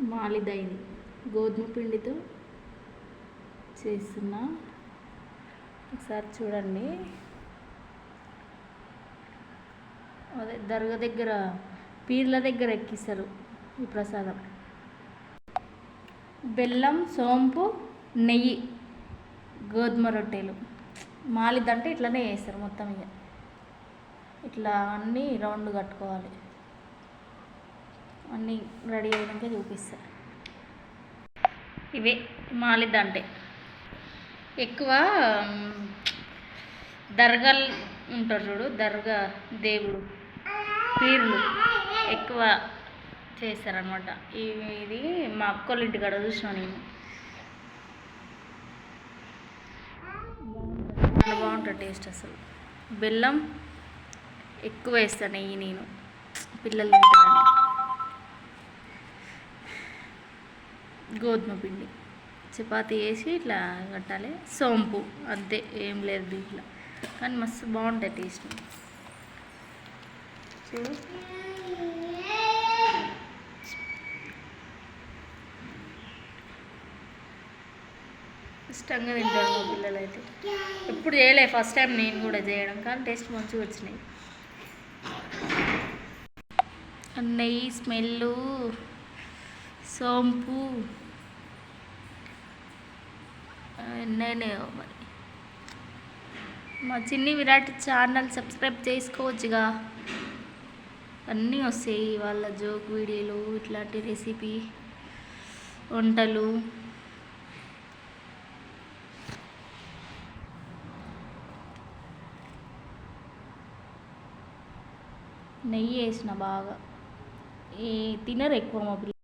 మాలిద గోధుమ పిండితో చేస్తున్నా ఒకసారి చూడండి. అదే దర్గా దగ్గర పీర్ల దగ్గర ఎక్కిస్తారు ఈ ప్రసాదం. బెల్లం సోంపు నెయ్యి గోధుమ రొట్టెలు. మాలిద్దంటే ఇట్లనే చేస్తారు మొత్తం ఇక ఇట్లా అన్నీ రౌండ్ కట్టుకోవాలి. అన్నీ రెడీ అయినాక చూపిస్తా ఇవే మాలిద్ అంటే ఎక్కువ దర్గాలు ఉంటారు చూడు దర్గా దేవుడు పీర్లు ఎక్కువ చేస్తారనమాట ఇది మా అక్కోళ్ళ ఇంటికాడ చూసినా నేను. బాగుంటుంది. చాలా బాగుంటుంది టేస్ట్ అసలు. బెల్లం ఎక్కువ వేస్తాను నెయ్యి నేను. పిల్లలు తింటాను గోధుమ పిండి. చపాతి వేసి ఇట్లా కట్టాలి. సోంపు అంతే ఏం లేదు దీంట్లో. కానీ మస్తు బాగుంటుంది టేస్ట్ చూడు. ఇష్టంగా తింటారు మా పిల్లలు అయితే ఎప్పుడు చేయలే ఫస్ట్ టైం నేను కూడా చేయడం. కానీ టేస్ట్ మంచిగా వచ్చినాయి. నెయ్యి స్మెల్ సోంపు. ఎన్నైనాయో మరి. మా చిన్ని విరాట్ ఛానల్ సబ్స్క్రైబ్ చేసుకోవచ్చుగా. అన్నీ వస్తాయి వాళ్ళ జోక్ వీడియోలు ఇట్లాంటి రెసిపీ వంటలు. నెయ్యి వేసిన బాగా. ఈ తినరు ఎక్కువ మా పిల్లలు